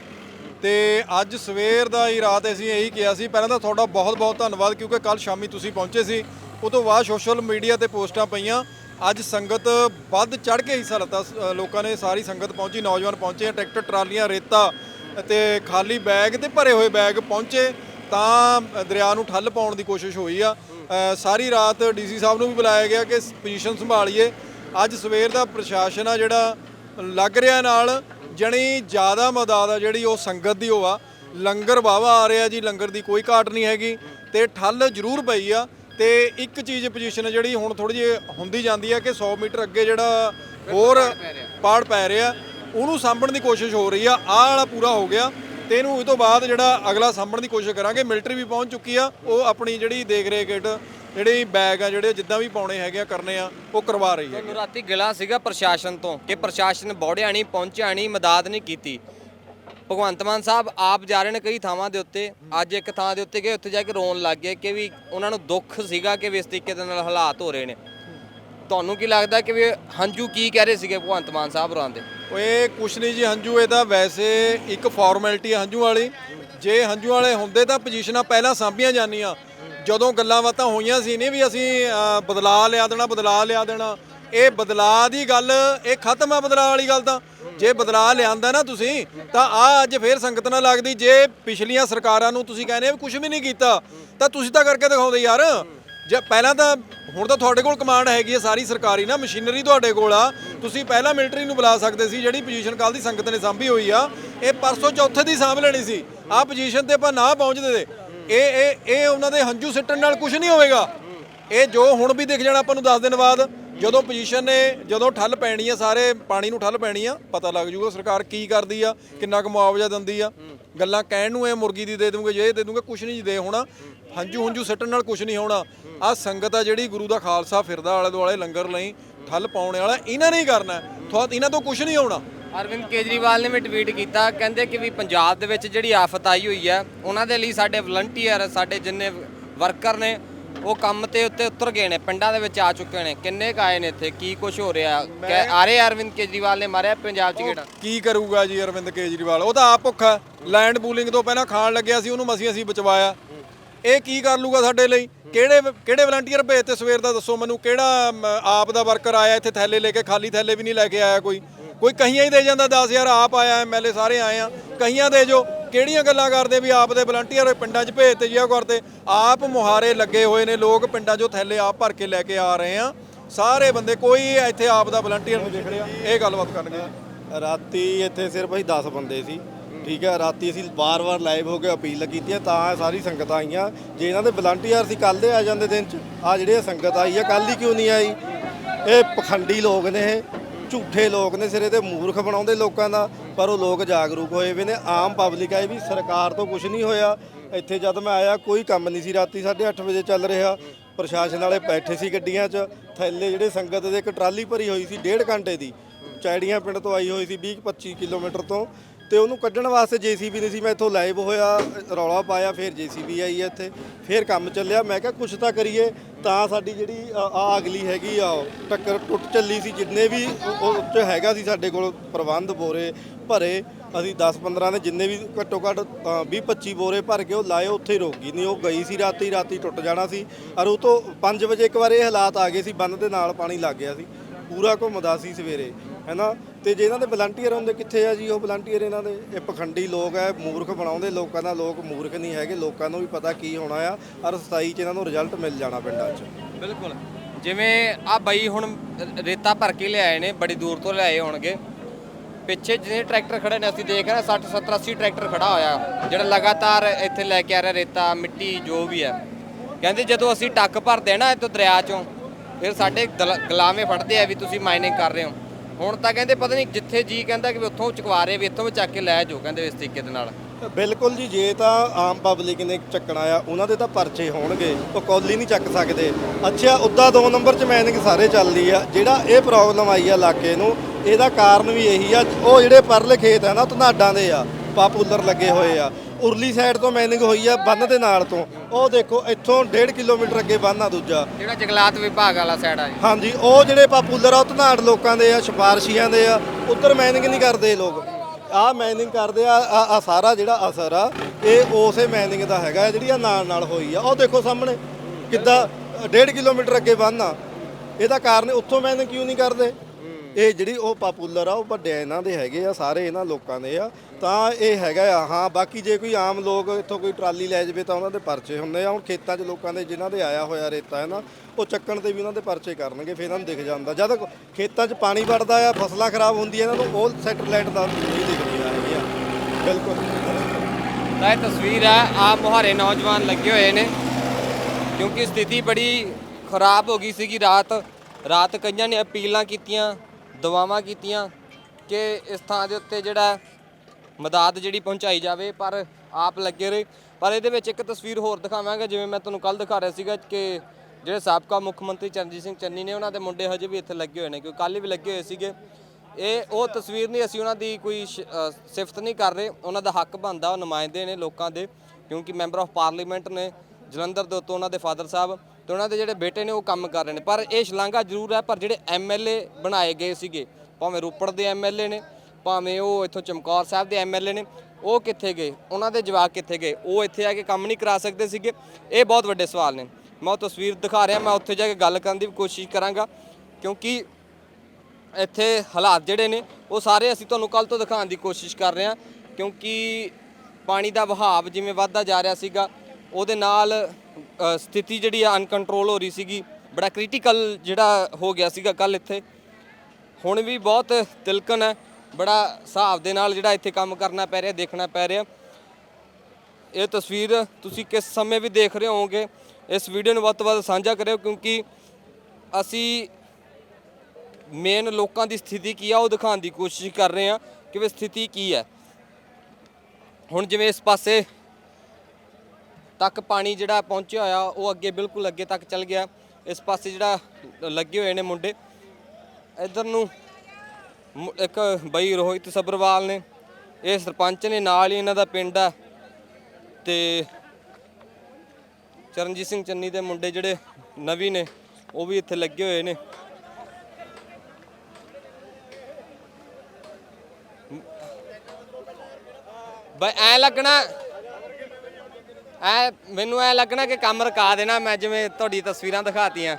ਤੇ ਅੱਜ ਸਵੇਰ ਦਾ ਹੀ ਰਾਤ ਅਸੀਂ ਇਹੀ ਕਿਹਾ ਸੀ। ਪਹਿਲਾਂ ਤਾਂ ਤੁਹਾਡਾ ਬਹੁਤ ਬਹੁਤ ਧੰਨਵਾਦ, ਕਿਉਂਕਿ ਕੱਲ ਸ਼ਾਮੀ ਤੁਸੀਂ ਪਹੁੰਚੇ ਸੀ। ਉਹ ਤੋਂ ਬਾਅਦ ਸੋਸ਼ਲ ਮੀਡੀਆ ਤੇ ਪੋਸਟਾਂ ਪਈਆਂ। ਅੱਜ ਸੰਗਤ ਵੱਧ ਚੜ ਕੇ ਹਿੱਸਾ ਲਿੱਤਾ। ਲੋਕਾਂ ਨੇ ਸਾਰੀ ਸੰਗਤ ਪਹੁੰਚੀ, ਨੌਜਵਾਨ ਪਹੁੰਚੇ ਟਰੈਕਟਰ ਟਰਾਲੀਆਂ, ਰੇਤਾ ਅਤੇ ਖਾਲੀ ਬੈਗ ਤੇ ਭਰੇ ਹੋਏ ਬੈਗ ਪਹੁੰਚੇ। ਤਾਂ ਦਰਿਆ ਨੂੰ ਠੱਲ ਪਾਉਣ ਦੀ ਕੋਸ਼ਿਸ਼ ਹੋਈ ਆ। ਸਾਰੀ ਰਾਤ ਡੀਸੀ ਸਾਹਿਬ ਨੂੰ ਵੀ ਬੁਲਾਇਆ ਗਿਆ ਕਿ ਪੋਜੀਸ਼ਨ ਸੰਭਾਲੀਏ। ਅੱਜ ਸਵੇਰ ਦਾ ਪ੍ਰਸ਼ਾਸਨ ਆ ਜਿਹੜਾ, ਲੱਗ ਰਿਹਾ ਨਾਲ। ਜਣੀ ਜ਼ਿਆਦਾ ਮਦਦ ਆ ਜਿਹੜੀ ਉਹ ਸੰਗਤ ਦੀ ਆ। ਲੰਗਰ ਵਾਵਾ ਆ ਰਿਹਾ ਜੀ ਲੰਗਰ ਦੀ ਕੋਈ ਘਾਟ ਨਹੀਂ ਹੈਗੀ ਤੇ ਠੱਲ ਜ਼ਰੂਰ ਪਈ ਆ ਤੇ ਇੱਕ ਚੀਜ਼ ਪੋਜੀਸ਼ਨ ਜਿਹੜੀ ਹੁਣ ਥੋੜੀ ਜਿਹੀ ਹੁੰਦੀ ਜਾਂਦੀ ਆ ਕਿ 100 ਮੀਟਰ ਅੱਗੇ ਜਿਹੜਾ ਹੋਰ ਪਾੜ ਪੈ ਰਿਹਾ। ਉਹਨੂੰ ਸਾਂਭਣ ਦੀ ਕੋਸ਼ਿਸ਼ ਹੋ ਰਹੀ ਆ ਆਹ ਵਾਲਾ ਪੂਰਾ ਹੋ ਗਿਆ ਤੇ ਇਹਨੂੰ ਉਸ ਤੋਂ ਬਾਅਦ ਜਿਹੜਾ ਅਗਲਾ ਸਾਂਭਣ ਦੀ ਕੋਸ਼ਿਸ਼ ਕਰਾਂਗੇ ਮਿਲਟਰੀ ਵੀ ਪਹੁੰਚ ਚੁੱਕੀ ਆ ਉਹ ਆਪਣੀ ਜਿਹੜੀ ਦੇਖ ਰੇਖ ਹੇਠ ਜਿਹੜੇ ਬੈਗ ਆ ਜਿਹੜੇ ਜਿੱਦਾਂ ਵੀ ਪਾਉਣੇ ਹੈਗੇ ਆ ਕਰਨੇ ਆ ਉਹ ਕਰਵਾ ਰਹੀ ਹੈ ਤੁਹਾਨੂੰ ਰਾਤੀ ਗਿਲਾ ਸੀਗਾ ਪ੍ਰਸ਼ਾਸਨ ਤੋਂ ਕਿ ਪ੍ਰਸ਼ਾਸਨ ਬੌੜਿਆ ਨਹੀਂ ਪਹੁੰਚਿਆ ਨਹੀਂ ਮਦਦ ਨਹੀਂ ਕੀਤੀ। ਭਗਵੰਤ ਮਾਨ ਸਾਹਿਬ ਆਪ ਜਾ ਰਹੇ ਨੇ ਕਈ ਥਾਵਾਂ ਦੇ ਉੱਤੇ। ਅੱਜ ਇੱਕ ਥਾਂ ਦੇ ਉੱਤੇ ਗਏ ਉੱਥੇ ਜਾ ਕੇ ਰੋਣ ਲੱਗ ਗਏ ਕਿ ਵੀ ਉਹਨਾਂ ਨੂੰ ਦੁੱਖ ਸੀਗਾ ਕਿ ਵੀ ਇਸ ਤਰੀਕੇ ਦੇ ਨਾਲ ਹਾਲਾਤ ਹੋ ਰਹੇ ਨੇ। ਤੁਹਾਨੂੰ ਕੀ ਲੱਗਦਾ ਕਿ ਵੀ ਹੰਝੂ ਕੀ ਕਹਿ ਰਹੇ ਸੀਗੇ ਭਗਵੰਤ ਮਾਨ ਸਾਹਿਬ ਹੋਰਾਂ ਦੇ? ਓਏ ਕੁਛ ਨਹੀਂ ਜੀ ਹੰਝੂ ਇਹ ਤਾਂ ਵੈਸੇ ਇੱਕ ਫਾਰਮੈਲਿਟੀ ਹੰਝੂ ਵਾਲੀ। ਜੇ ਹੰਝੂ ਵਾਲੇ ਹੁੰਦੇ ਤਾਂ ਪੋਜੀਸ਼ਨਾਂ ਪਹਿਲਾਂ ਸਾਂਭੀਆਂ ਜਾਂਦੀਆਂ। ਜਦੋਂ ਗੱਲਾਂ ਬਾਤਾਂ ਹੋਈਆਂ ਸੀ ਨਹੀਂ ਵੀ ਅਸੀਂ ਅਹ, ਬਦਲਾ ਲਿਆ ਦੇਣਾ ਬਦਲਾ ਲਿਆ ਦੇਣਾ ਇਹ ਬਦਲਾ ਦੀ ਗੱਲ ਇਹ ਖਤਮ ਆ ਬਦਲਾ ਵਾਲੀ ਗੱਲ ਤਾਂ। ਜੇ ਬਦਲਾ ਲਿਆਂਦਾ ਨਾ ਤੁਸੀਂ ਤਾਂ ਆ ਅੱਜ ਫੇਰ ਸੰਗਤ ਨਾਲ ਲੱਗਦੀ ਜੇ ਪਿਛਲੀਆਂ ਸਰਕਾਰਾਂ ਨੂੰ ਤੁਸੀਂ ਕਹਿੰਦੇ ਵੀ ਕੁਝ ਵੀ ਨਹੀਂ ਕੀਤਾ ਤਾਂ ਤੁਸੀਂ ਤਾਂ ਕਰਕੇ ਦਿਖਾਉਂਦੇ ਯਾਰ। ਜੇ ਪਹਿਲਾਂ ਤਾਂ ਹੁਣ ਤਾਂ ਤੁਹਾਡੇ ਕੋਲ ਕਮਾਂਡ ਹੈਗੀ ਹੈ ਸਾਰੀ ਸਰਕਾਰੀ ਨਾ ਮਸ਼ੀਨਰੀ ਤੁਹਾਡੇ ਕੋਲ ਆ। ਤੁਸੀਂ ਪਹਿਲਾਂ ਮਿਲਟਰੀ ਨੂੰ ਬੁਲਾ ਸਕਦੇ ਸੀ ਜਿਹੜੀ ਪੋਜੀਸ਼ਨ ਕੱਲ ਦੀ ਸੰਗਤ ਨੇ ਸਾਂਭੀ ਹੋਈ ਆ। ਇਹ ਪਰਸੋਂ ਚੌਥੇ ਦੀ ਸਾਂਭ ਲੈਣੀ ਸੀ। ਆਹ ਪੋਜੀਸ਼ਨ ਤੇ ਆਪਾਂ ਨਾ ਪਹੁੰਚਦੇ ਦੇ ਇਹ ਇਹ ਇਹ ਉਹਨਾਂ ਦੇ ਹੰਝੂ ਸਿੱਟਣ ਨਾਲ ਕੁਝ ਨਹੀਂ ਹੋਵੇਗਾ। ਇਹ ਜੋ ਹੁਣ ਵੀ ਦਿਖ ਜਾਣਾ ਆਪਾਂ ਨੂੰ 10 ਦਿਨ ਬਾਅਦ, ਜਦੋਂ ਪੋਜੀਸ਼ਨ ਨੇ, ਜਦੋਂ ਠੱਲ ਪੈਣੀ ਆ, ਸਾਰੇ ਪਾਣੀ ਨੂੰ ਠੱਲ ਪੈਣੀ ਆ, ਪਤਾ ਲੱਗ ਜੂਗਾ ਸਰਕਾਰ ਕੀ ਕਰਦੀ ਆ, ਕਿੰਨਾ ਕੁ ਮੁਆਵਜ਼ਾ ਦਿੰਦੀ ਆ। ਗੱਲਾਂ ਕਹਿਣ ਨੂੰ ਇਹ ਮੁਰਗੀ ਦੀ ਦੇ ਦੂੰਗੇ ਜੇ ਦੇ ਦੂੰਗੇ ਕੁਝ ਨਹੀਂ ਦੇ ਹੋਣਾ। ਹੰਝੂ ਹੰਝੂ ਸੱਟਣ ਨਾਲ ਕੁਝ ਨਹੀਂ ਹੋਣਾ। ਆ ਸੰਗਤ ਆ ਜਿਹੜੀ ਗੁਰੂ ਦਾ ਖਾਲਸਾ ਫਿਰਦਾ ਆਲੇ ਦੁਆਲੇ ਲੰਗਰ ਲਈ, ਠੱਲ ਪਾਉਣ ਵਾਲਾ, ਇਹਨਾਂ ਨੇ ਹੀ ਕਰਨਾ। ਹੈ। ਇਹਨਾਂ ਤੋਂ ਕੁਝ ਨਹੀਂ ਹੋਣਾ। ਅਰਵਿੰਦ ਕੇਜਰੀਵਾਲ ਨੇ ਵੀ ਟਵੀਟ ਕੀਤਾ ਕਹਿੰਦੇ ਕਿ ਵੀ ਪੰਜਾਬ ਦੇ ਵਿੱਚ ਜਿਹੜੀ ਆਫਤ ਆਈ ਹੋਈ ਹੈ ਉਹਨਾਂ ਦੇ ਲਈ ਸਾਡੇ ਵਲੰਟੀਅਰ ਸਾਡੇ ਜਿੰਨੇ ਵਰਕਰ ਨੇ ਉਹ ਕੰਮ ਤੇ ਉੱਤੇ ਉਤਰ ਗਏ ਨੇ ਪਿੰਡਾਂ ਦੇ ਵਿੱਚ ਆ ਚੁੱਕੇ ਨੇ। ਕਿੰਨੇ ਕੁ ਆਏ ਨੇ ਇੱਥੇ? ਕੀ ਕੁਝ ਹੋ ਰਿਹਾ? ਕਿ ਆ ਰਹੇ ਅਰਵਿੰਦ ਕੇਜਰੀਵਾਲ ਨੇ ਮਾਰਿਆ ਪੰਜਾਬ 'ਚ ਕਿਹੜਾ ਕੀ ਕਰੂਗਾ ਜੀ ਅਰਵਿੰਦ ਕੇਜਰੀਵਾਲ? ਉਹ ਤਾਂ ਆਪ ਭੁੱਖਾ ਲੈਂਡ ਪੂਲਿੰਗ ਤੋਂ ਪਹਿਲਾਂ ਖਾਣ ਲੱਗਿਆ ਸੀ ਉਹਨੂੰ ਮਸੀਂ ਅਸੀਂ ਬਚਵਾਇਆ। ਇਹ ਕੀ ਕਰ ਲੂਗਾ ਸਾਡੇ ਲਈ? ਕਿਹੜੇ ਕਿਹੜੇ ਵਲੰਟੀਅਰ ਭੇਜਤੇ ਸਵੇਰ ਦਾ? ਦੱਸੋ ਮੈਨੂੰ। ਕਿਹੜਾ ਮ, ਆਪ ਦਾ ਵਰਕਰ ਆਇਆ ਇੱਥੇ ਥੈਲੇ ਲੈ ਕੇ ਖਾਲੀ ਥੈਲੇ ਵੀ ਨਹੀਂ ਲੈ ਕੇ ਆਇਆ ਕੋਈ? ਕੋਈ ਕਹੀਆਂ ਹੀ ਦੇ ਜਾਂਦਾ 10000 ਆਪ ਆਇਆ ਐਮਐਲਏ ਸਾਰੇ ਆਏ ਆ। ਕਹੀਆਂ ਦੇ ਜੋ, ਕਿਹੜੀਆਂ ਗੱਲਾਂ ਕਰਦੇ ਵੀ ਆਪ ਦੇ ਵਲੰਟੀਅਰ ਪਿੰਡਾਂ 'ਚ ਭੇਜਤੇ ਜੀ ਆ ਕਰਦੇ। ਆਪ ਮੁਹਾਰੇ ਲੱਗੇ ਹੋਏ ਨੇ ਲੋਕ, ਪਿੰਡਾਂ 'ਚੋਂ ਥੈਲੇ ਆਪ ਭਰ ਕੇ ਲੈ ਕੇ ਆ ਰਹੇ ਆ। ਸਾਰੇ ਬੰਦੇ, ਕੋਈ ਇੱਥੇ ਆਪ ਦਾ ਵਲੰਟੀਅਰ ਨਹੀਂ ਦਿਖ ਰਿਹਾ। ਇਹ ਗੱਲਬਾਤ ਕਰਨਗੇ ਰਾਤੀ ਇੱਥੇ ਸਿਰਫ ਅਸੀਂ 10 ਬੰਦੇ ਸੀ, ਠੀਕ ਹੈ ਰਾਤੀ ਅਸੀਂ ਵਾਰ-ਵਾਰ ਲਾਈਵ ਹੋ ਕੇ ਅਪੀਲ ਕੀਤੀ ਹੈ ਤਾਂ ਸਾਰੀ ਸੰਗਤ ਆਈਆਂ। ਜੇ ਇਹਨਾਂ ਦੇ ਵਲੰਟੀਅਰ ਸੀ ਕੱਲ ਦੇ ਆ ਜਾਂਦੇ ਦਿਨ ਚ ਆ ਜਿਹੜੇ ਸੰਗਤ ਆਈ ਹੈ ਕੱਲ ਹੀ ਕਿਉਂ ਨਹੀਂ ਆਈ? ਇਹ ਪਖੰਡੀ ਲੋਕ ਨੇ ਇਹ। ਝੂਠੇ ਲੋਕ ਨੇ ਸਿਰੇ ਤੇ ਮੂਰਖ ਬਣਾਉਂਦੇ ਲੋਕਾਂ ਦਾ, ਪਰ ਉਹ ਲੋਕ ਜਾਗਰੂਕ ਹੋਏ ਵੇ ਨੇ। ਆਮ ਪਬਲਿਕ ਆਈ ਵੀ, ਸਰਕਾਰ ਤੋਂ ਕੁਝ ਨਹੀਂ ਹੋਇਆ। ਇੱਥੇ ਜਦ ਮੈਂ ਆਇਆ, ਕੋਈ ਕੰਮ ਨਹੀਂ ਸੀ। ਰਾਤੀ 8:30 ਵਜੇ ਚੱਲ ਰਿਹਾ। ਪ੍ਰਸ਼ਾਸਨ ਵਾਲੇ ਬੈਠੇ ਸੀ ਗੱਡੀਆਂ 'ਚ। ਥੈਲੇ ਜਿਹੜੇ ਸੰਗਤ ਦੇ ਇੱਕ ਟਰਾਲੀ ਭਰੀ ਹੋਈ ਸੀ, ਡੇਢ ਘੰਟੇ ਦੀ। ਚੈੜੀਆਂ ਪਿੰਡ ਤੋਂ ਆਈ ਹੋਈ ਸੀ 20 25 ਕਿਲੋਮੀਟਰ ਤੋਂ। ਤੇ ਉਹਨੂੰ ਕੱਢਣ ਵਾਸਤੇ ਜੀਸੀਬੀ ਨਹੀਂ ਸੀ। ਮੈਂ ਇੱਥੋਂ ਲਾਈਵ ਹੋਇਆ, ਰੌਲਾ ਪਾਇਆ, ਫਿਰ ਜੀਸੀਬੀ ਆਈ ਹੈ ਇੱਥੇ, ਫਿਰ ਕੰਮ ਚੱਲਿਆ। ਮੈਂ ਕਿਹਾ, ਕੁਛ ਤਾਂ ਕਰੀਏ, ਤਾਂ ਸਾਡੀ ਜਿਹੜੀ ਆ ਅਗਲੀ ਹੈਗੀ ਆ, ਉਹ ਟੱਕਰ ਟੁੱਟ ਚੱਲੀ ਸੀ। ਜਿੰਨੇ ਵੀ ਉਹ- 'ਚ ਹੈਗਾ ਸੀ ਸਾਡੇ ਕੋਲ ਪ੍ਰਬੰਧ ਬੋਰੇ ਭਰੇ। ਅਸੀਂ 10-15 ਦੇ ਜਿੰਨੇ ਵੀ ਘੱਟੋ ਘੱਟ 20-25 ਬੋਰੇ ਭਰ ਕੇ ਉਹ ਲਾਏ, ਉੱਥੇ ਹੀ ਰੁਕ ਗਈ ਨਹੀਂ। ਉਹ ਗਈ ਸੀ ਰਾਤੀ ਰਾਤੀ ਟੁੱਟ ਜਾਣਾ ਸੀ। ਔਰ ਉਹ ਤੋਂ 5 ਵਜੇ ਇੱਕ ਵਾਰ ਇਹ ਹਾਲਾਤ ਆ ਗਏ ਸੀ, ਬੰਦ ਦੇ ਨਾਲ ਪਾਣੀ ਲੱਗ ਗਿਆ ਸੀ। ਪੂਰਾ ਘੁੰਮਦਾ ਸੀ ਸਵੇਰੇ। ਹੈਨਾ? ਤੇ ਜੇ ਇਹਨਾਂ ਦੇ ਵਲੰਟੀਅਰ ਹੁੰਦੇ ਕਿੱਥੇ ਆ ਜੀ ਉਹ ਵਲੰਟੀਅਰ ਇਹਨਾਂ ਦੇ? ਇਹ ਪਖੰਡੀ ਲੋਕ ਹੈ ਮੂਰਖ ਬਣਾਉਂਦੇ ਲੋਕਾਂ ਦਾ, ਲੋਕ ਮੂਰਖ ਨਹੀਂ ਹੈਗੇ, ਲੋਕਾਂ ਨੂੰ ਵੀ ਪਤਾ ਕੀ ਹੋਣਾ ਆ ਔਰ 27 ਚ ਇਹਨਾਂ ਨੂੰ ਰਿਜ਼ਲਟ ਮਿਲ ਜਾਣਾ ਪਿੰਡਾਂ 'ਚ। ਬਿਲਕੁਲ। ਜਿਵੇਂ ਆ ਬਈ ਹੁਣ ਰੇਤਾ ਭਰ ਕੇ ਲਿਆਏ ਨੇ, ਬੜੀ ਦੂਰ ਤੋਂ ਲਿਆਏ ਹੋਣਗੇ। ਪਿੱਛੇ ਜਿਹੜੇ ਟਰੈਕਟਰ ਖੜੇ ਨੇ, ਅਸੀਂ ਦੇਖ ਰਹੇ ਹਾਂ 60 70 80 ਟਰੈਕਟਰ ਖੜਾ ਹੋਇਆ। ਜਿਹੜਾ ਲਗਾਤਾਰ ਇੱਥੇ ਲੈ ਕੇ ਆ ਰਿਹਾ ਰੇਤਾ, ਮਿੱਟੀ, ਜੋ ਵੀ ਹੈ। ਕਹਿੰਦੇ ਜਦੋਂ ਅਸੀਂ ਟੱਕ ਭਰਦੇ ਆ ਨਾ ਇੱਥੋਂ ਦਰਿਆ ਚੋਂ, ਫਿਰ ਸਾਡੇ ਦਲ- ਗੁਲਾਮੇ ਫੜਦੇ ਆ ਵੀ ਤੁਸੀਂ ਮਾਈਨਿੰਗ ਕਰ ਰਹੇ ਹੋ। ਹੁਣ ਤਾਂ ਕਹਿੰਦੇ ਪਤਾ ਨਹੀਂ ਜਿੱਥੇ ਜੀ ਕਹਿੰਦਾ ਕਿ ਉੱਥੋਂ ਚੁਕਵਾ ਰਹੇ ਵੀ, ਇੱਥੋਂ ਵੀ ਚੱਕ ਕੇ ਲੈ ਜਾਓ ਕਹਿੰਦੇ ਇਸ ਤਰੀਕੇ ਦੇ ਨਾਲ। ਬਿਲਕੁਲ ਜੀ, ਜੇ ਤਾਂ ਆਮ ਪਬਲਿਕ ਨੇ ਚੱਕਣਾ ਆ ਉਹਨਾਂ ਦੇ ਤਾਂ ਪਰਚੇ ਹੋਣਗੇ, ਉਹ ਕੌਲੀ ਨਹੀਂ ਚੱਕ ਸਕਦੇ। ਅੱਛਾ, ਉੱਦਾਂ ਦੋ ਨੰਬਰ 'ਚ ਮੈਨਿੰਗ ਸਾਰੇ ਚੱਲਦੀ ਆ, ਜਿਹੜਾ ਇਹ ਪ੍ਰੋਬਲਮ ਆਈ ਆ ਇਲਾਕੇ ਨੂੰ, ਇਹਦਾ ਕਾਰਨ ਵੀ ਇਹੀ ਆ, ਉਹ ਜਿਹੜੇ ਪਰਲੇ ਖੇਤ ਆ ਨਾ ਧਨਾਡਾਂ ਦੇ ਆ ਪਾਪੂਲਰ ਲੱਗੇ ਹੋਏ ਆ। ਉਰਲੀ ਸਾਈਡ ਤੋਂ ਮੈਨਿੰਗ ਹੋਈ ਆ ਬੰਨ ਦੇ ਨਾਲ ਤੋਂ। ਉਹ ਦੇਖੋ ਇੱਥੋਂ 1.5 ਕਿਲੋਮੀਟਰ ਅੱਗੇ ਬੰਨ ਆ ਦੂਜਾ। ਜਿਹੜਾ ਜੰਗਲਾਤ ਵਿਭਾਗ ਵਾਲਾ ਸਾਈਡ ਆ ਜੀ ਹਾਂਜੀ ਉਹ ਜਿਹੜੇ ਪਾਪੂਲਰ ਆ ਉਹ ਧਨਾੜ ਲੋਕਾਂ ਦੇ ਆ ਸਿਫਾਰਸ਼ੀਆਂ ਦੇ ਆ ਉੱਧਰ ਮੈਨਿੰਗ ਨਹੀਂ ਕਰਦੇ ਲੋਕ। ਆਹ ਮੈਨਿੰਗ ਕਰਦੇ ਆ ਆ ਆ ਸਾਰਾ ਜਿਹੜਾ ਅਸਰ ਆ ਇਹ ਉਸੇ ਮੈਨਿੰਗ ਦਾ ਹੈਗਾ ਆ, ਜਿਹੜੀ ਆ ਨਾਲ ਨਾਲ ਹੋਈ ਆ। ਉਹ ਦੇਖੋ ਸਾਹਮਣੇ ਕਿੱਦਾਂ 1.5 ਕਿਲੋਮੀਟਰ ਅੱਗੇ ਬੰਨ ਆ। ਇਹਦਾ ਕਾਰਨ ਉੱਥੋਂ ਮੈਨਿੰਗ ਕਿਉਂ ਨਹੀਂ ਕਰਦੇ? ਇਹ ਜਿਹੜੀ ਉਹ ਪਾਪੂਲਰ ਆ, ਉਹ ਵੱਡੇ ਇਹਨਾਂ ਦੇ ਹੈਗੇ ਆ, ਸਾਰੇ ਇਹਨਾਂ ਲੋਕਾਂ ਦੇ ਆ। ਤਾਂ ਇਹ ਹੈਗਾ ਆ, ਹਾਂ, ਬਾਕੀ ਜੇ ਕੋਈ ਆਮ ਲੋਕ ਇੱਥੋਂ ਕੋਈ ਟਰਾਲੀ ਲੈ ਜਾਵੇ ਤਾਂ ਉਹਨਾਂ ਦੇ ਪਰਚੇ ਹੁੰਦੇ ਆ। ਹੁਣ ਖੇਤਾਂ 'ਚ ਲੋਕਾਂ ਦੇ ਜਿਨ੍ਹਾਂ ਦੇ ਆਇਆ ਹੋਇਆ ਰੇਤਾ ਹੈ ਨਾ, ਉਹ ਚੱਕਣ ਤੇ ਵੀ ਉਹਨਾਂ ਦੇ ਪਰਚੇ ਕਰਨਗੇ, ਫਿਰ ਇਹਨਾਂ ਨੂੰ ਦਿਖ ਜਾਂਦਾ। ਜਦ ਖੇਤਾਂ 'ਚ ਪਾਣੀ ਵੜਦਾ ਆ, ਫਸਲਾਂ ਖਰਾਬ ਹੁੰਦੀਆਂ ਇਹਨਾਂ ਨੂੰ ਉਹ ਸੈਟਲਾਈਟ ਦਾ ਨਹੀਂ ਦਿਖਦੀਆਂ ਹੈਗੀਆਂ। ਬਿਲਕੁਲ। ਤਾਂ ਇਹ ਤਸਵੀਰ ਹੈ ਆ ਮੁਹਾਰੇ ਨੌਜਵਾਨ ਲੱਗੇ ਹੋਏ ਨੇ, ਕਿਉਂਕਿ ਸਥਿਤੀ ਬੜੀ ਖਰਾਬ ਹੋ ਗਈ ਸੀਗੀ ਰਾਤ। ਰਾਤ ਕਈਆਂ ਨੇ ਅਪੀਲਾਂ ਕੀਤੀਆਂ ਦੁਆਵਾਂ ਕੀਤੀਆਂ ਕਿ ਇਸ ਥਾਂ ਦੇ ਉੱਤੇ ਜਿਹੜਾ ਮਦਦ ਜਿਹੜੀ ਪਹੁੰਚਾਈ ਜਾਵੇ, ਪਰ ਆਪ ਲੱਗੇ ਰਹੇ। ਪਰ ਇਹਦੇ ਵਿੱਚ ਇੱਕ ਤਸਵੀਰ ਹੋਰ ਦਿਖਾਵਾਂਗਾ, ਜਿਵੇਂ ਮੈਂ ਤੁਹਾਨੂੰ ਕੱਲ ਦਿਖਾ ਰਿਹਾ ਸੀਗਾ ਕਿ ਜਿਹੜੇ ਸਾਬਕਾ ਮੁੱਖ ਮੰਤਰੀ ਚਰਨਜੀਤ ਸਿੰਘ ਚੰਨੀ ਨੇ ਉਹਨਾਂ ਦੇ ਮੁੰਡੇ ਹਜੇ ਵੀ ਇੱਥੇ ਲੱਗੇ ਹੋਏ ਨੇ, ਕਿਉਂਕਿ ਕੱਲ ਵੀ ਲੱਗੇ ਹੋਏ ਸੀਗੇ। ਇਹ, ਉਹ ਤਸਵੀਰ ਨਹੀਂ, ਅਸੀਂ ਉਹਨਾਂ ਦੀ ਕੋਈ ਸਿਫਤ ਨਹੀਂ ਕਰ ਰਹੇ। ਉਹਨਾਂ ਦਾ ਹੱਕ ਬਣਦਾ, ਉਹ ਨੁਮਾਇੰਦੇ ਨੇ ਲੋਕਾਂ ਦੇ, ਕਿਉਂਕਿ ਮੈਂਬਰ ਆਫ ਪਾਰਲੀਮੈਂਟ ਨੇ ਜਲੰਧਰ ਦੇ ਉੱਤੋਂ ਉਹਨਾਂ ਦੇ ਫਾਦਰ ਸਾਹਿਬ। ਤੇ ਉਹਨਾਂ ਦੇ ਜਿਹੜੇ ਬੇਟੇ ਨੇ ਉਹ ਕੰਮ ਕਰ ਰਹੇ ਨੇ। ਪਰ ਇਹ ਸ਼ਲਾਘਾ ਜ਼ਰੂਰ ਹੈ, ਪਰ ਜਿਹੜੇ ਐਮਐਲਏ ਬਣਾਏ ਗਏ ਸੀਗੇ, ਭਾਵੇਂ ਰੋਪੜ ਦੇ ਐਮਐਲਏ ਨੇ, ਭਾਵੇਂ ਉਹ ਇੱਥੋਂ ਚਮਕੌਰ ਸਾਹਿਬ ਦੇ ਐਮਐਲਏ ਨੇ, ਉਹ ਕਿੱਥੇ ਗਏ? ਉਹਨਾਂ ਦੇ ਜਵਾਕ ਕਿੱਥੇ ਗਏ? ਉਹ ਇੱਥੇ ਆ ਕੇ ਕੰਮ ਨਹੀਂ ਕਰਾ ਸਕਦੇ ਸੀਗੇ। ਇਹ ਬਹੁਤ ਵੱਡੇ ਸਵਾਲ ਨੇ। ਮੈਂ ਉਹ ਤਸਵੀਰ ਦਿਖਾ ਰਿਹਾ, ਮੈਂ ਉੱਥੇ ਜਾ ਕੇ ਗੱਲ ਕਰਨ ਦੀ ਵੀ ਕੋਸ਼ਿਸ਼ ਕਰਾਂਗਾ, ਕਿਉਂਕਿ ਇੱਥੇ ਹਾਲਾਤ ਜਿਹੜੇ ਨੇ, ਉਹ ਸਾਰੇ ਅਸੀਂ ਤੁਹਾਨੂੰ ਕੱਲ ਤੋਂ ਦਿਖਾਉਣ ਦੀ ਕੋਸ਼ਿਸ਼ ਕਰ ਰਹੇ ਹਾਂ, ਕਿਉਂਕਿ ਪਾਣੀ ਦਾ ਵਹਾਅ ਜਿਵੇਂ ਵੱਧਦਾ ਜਾ ਰਿਹਾ ਸੀਗਾ ਉਹਦੇ ਨਾਲ ਸਥਿਤੀ ਜਿਹੜੀ ਆ ਅਨਕੰਟਰੋਲ ਹੋ ਰਹੀ ਸੀਗੀ। ਬੜਾ ਕ੍ਰਿਟੀਕਲ ਜਿਹੜਾ ਹੋ ਗਿਆ ਸੀਗਾ ਕੱਲ ਇੱਥੇ। ਹੁਣ ਵੀ ਬਹੁਤ ਤਿਲਕਣ ਹੈ। ਬੜਾ ਹਿਸਾਬ ਦੇ ਨਾਲ ਜਿਹੜਾ ਇੱਥੇ ਕੰਮ ਕਰਨਾ ਪੈ ਰਿਹਾ, ਦੇਖਣਾ ਪੈ ਰਿਹਾ। ਇਹ ਤਸਵੀਰ ਤੁਸੀਂ ਕਿਸ ਸਮੇਂ ਵੀ ਦੇਖ ਰਹੇ ਹੋਵੋਗੇ। ਇਸ ਵੀਡੀਓ ਨੂੰ ਵੱਧ ਤੋਂ ਵੱਧ ਸਾਂਝਾ ਕਰਿਓ ਕਿਉਂਕਿ ਅਸੀਂ ਮੇਨ ਲੋਕਾਂ ਦੀ ਸਥਿਤੀ ਕੀ ਆ, ਉਹ ਦਿਖਾਉਣ ਦੀ ਕੋਸ਼ਿਸ਼ ਕਰ ਰਹੇ ਹਾਂ ਕਿ ਵੀ ਸਥਿਤੀ ਕੀ ਹੈ। ਹੁਣ ਜਿਵੇਂ ਇਸ ਪਾਸੇ ਤੱਕ ਪਾਣੀ ਜਿਹੜਾ ਪਹੁੰਚਿਆ ਹੋਇਆ, ਉਹ ਅੱਗੇ ਬਿਲਕੁਲ ਅੱਗੇ ਤੱਕ ਚੱਲ ਗਿਆ। ਇਸ ਪਾਸੇ ਜਿਹੜਾ ਲੱਗੇ ਹੋਏ ਨੇ ਮੁੰਡੇ। ਇਧਰ ਨੂੰ ਇੱਕ ਬਈ ਰੋਹਿਤ ਸਬਰਵਾਲ ਨੇ। ਇਹ ਸਰਪੰਚ ਨੇ, ਨਾਲ ਹੀ ਇਹਨਾਂ ਦਾ ਪਿੰਡ ਆ। ਤੇ ਚਰਨਜੀਤ ਸਿੰਘ ਚੰਨੀ ਦੇ ਮੁੰਡੇ ਜਿਹੜੇ ਨਵੀਂ ਨੇ, ਉਹ ਵੀ ਇੱਥੇ ਲੱਗੇ ਹੋਏ ਨੇ। ਬਈ ਐ ਲੱਗਣਾ ਐ ਮੈਨੂੰ ਐ ਲੱਗਣਾ ਕਿ ਕੰਮ ਰਕਾ ਦੇਣਾ ਮੈਂ ਜਿਵੇਂ ਤੁਹਾਡੀ ਤਸਵੀਰਾਂ ਦਿਖਾਤੀਆਂ।